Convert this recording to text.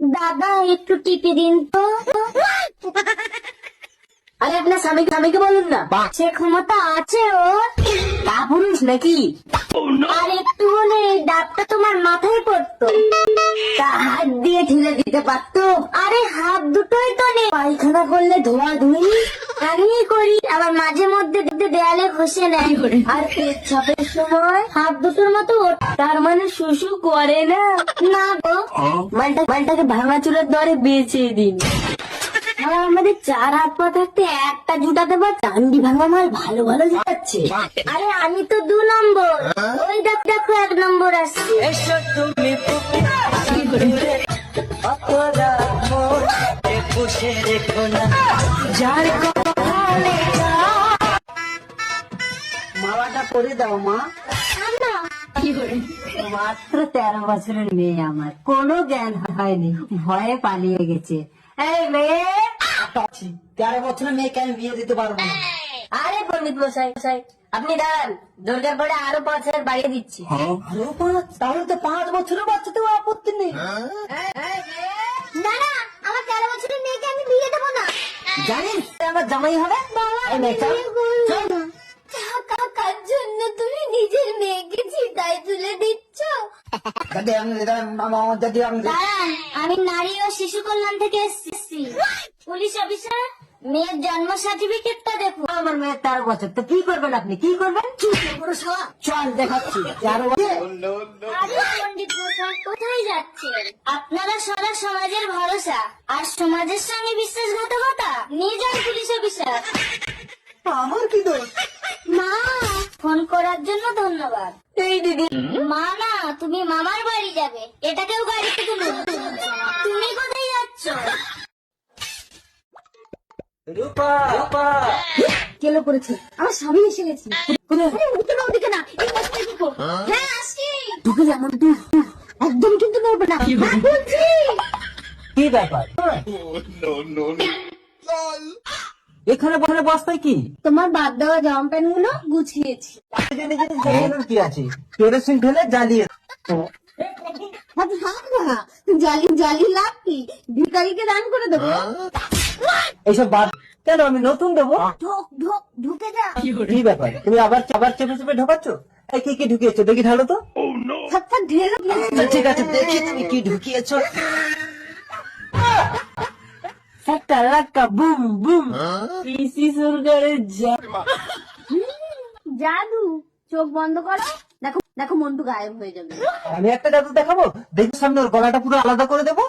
দাদা একটু টিপে দিন তো। আরে আপনার স্বামী স্বামীকে বলুন না। সে ক্ষমতা আছে ও তা পুরুষ নাকি? আর একটু হলে ডাবটা তোমার মাথায় পড়তো। তা হাত দিয়ে ঠেলে দিতে পারতো। আরে হাত দুটোই তো নেই। পায়খানা করলে ধোয়া ধুই। করি আবার মাঝে মধ্যে দেয়ালে ঘষে নেয়। আর পেট সময় হাত দুটোর মতো তার মানে শুশু করে না। না গো মালটা মালটাকে ভাঙা চুলের দরে বেচে দিন। আমাদের চার হাত পা থাকতে একটা জুটাতে পার চান্দি ভাঙা মাল ভালো ভালো যাচ্ছে। আরে আমি তো দু নম্বর। ওই দেখ দেখো এক নম্বর আসছে। তুমি অপরাধ মোর রেখো না যার মালাটা করে দাও মা। মাত্র তেরো বছরের মেয়ে আমার। কোনো জ্ঞান হয়নি ভয়ে পালিয়ে গেছে। এই মেয়ে! তেরো বছরের মেয়েকে আমি বিয়ে দিতে পারব না। আরে পণ্ডিত মশাই মশাই আপনি দাঁড়ান। দরকার পড়ে আরও পাঁচ হাজার বাড়িয়ে দিচ্ছি। আরও পাঁচ? তাহলে তো পাঁচ বছরের বাচ্চাতেও আপত্তি নেই না না আমার তেরো বছরের মেয়েকে আমি বিয়ে দেবো না জানিস আমার জামাই হবে? এই মেয়ে, চল, চল। জন্য তুমি নিজের মেয়েকে চিতায় তুলে দিচ্ছ দাদি আমি আমার দাদি আমি দাঁড়ান আমি নারী ও শিশু কল্যাণ থেকে এসেছি। পুলিশ অফিসার মেয়ের জন্ম সার্টিফিকেটটা দেখো আমার মেয়ের তেরো বছর তো কি করবেন আপনি? কি করবেন? চল দেখাচ্ছি। তেরো বছর। কোথায় যাচ্ছেন? আপনারা সারা সমাজের ভরসা আর সমাজের সঙ্গে বিশ্বাসঘাতকতা। নিয়ে যান পুলিশ অফিসার। আমার কি দোষ? মা ফোন করার জন্য ধন্যবাদ। এই দিদি। মা না তুমি মামার বাড়ি যাবে। এটাকেও গাড়িতে তুলুন তুমি কোথায় যাচ্ছ? রূপা রূপা। কেলো করেছে? আমার স্বামী এসে গেছে। না, হ্যাঁ আসছি। ঢুকে যেমন একদম কিন্তু নড়বে না। হ্যাঁ, বলছি। কি ব্যাপার? এখানে বসে বস্তায় কি? তোমার বাদ দেওয়া জামা প্যান্টগুলো গুছিয়েছি কি আছে? কেরোসিন ঢেলে জ্বালিয়ে জালি জালি লাভ কি? ভিকারিকে দান করে দেবো। এইসব বাদ কেন আমি নতুন দেবো? ঢোক ঢোক ঢুকে যা। কি ব্যাপার? তুমি আবার আবার চেপে চেপে ঢোকাচ্ছ? কি কি ঢুকিয়েছো? দেখি ঢালো তো। থাক থাক ঢেলে। আচ্ছা, ঠিক আছে দেখি তুমি কি ঢুকিয়েছো। একটা লাক্কা বুম বুম পিসি সরকারের যা জাদু চোখ বন্ধ করো। দেখো দেখো মন্টু গায়েব হয়ে যাবে। আমি একটা জাদু দেখাবো? দেখি সামনে ওর গলাটা পুরো আলাদা করে দেবো।